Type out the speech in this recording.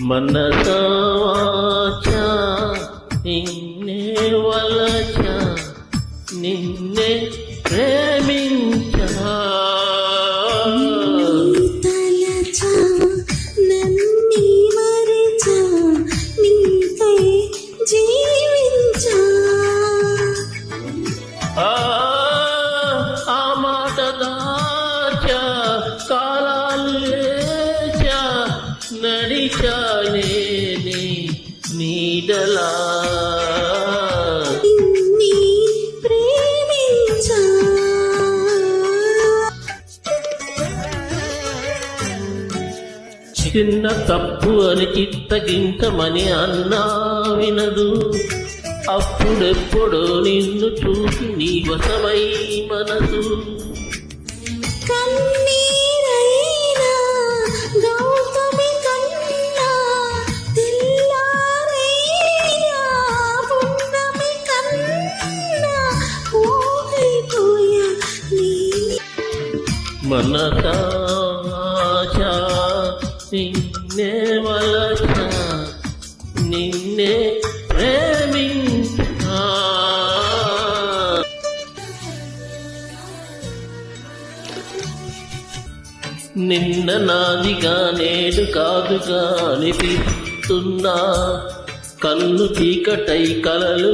మనసాచ నిన్నే వలచ నిన్నే ప్రేమించా నడిచానే నీడలా. చిన్న తప్పు అని చిత్తగించమని అన్నా వినదు. అప్పుడెప్పుడు నిన్ను చూసి నీ వశమై మనసు. కన్నీరైనా మనసాచా నిన్నే వలస నిన్నే ప్రేమించా. నిన్న నాదిగా నేడు కాదుగా అనిపిస్తున్నా కన్ను చీకటై కలలు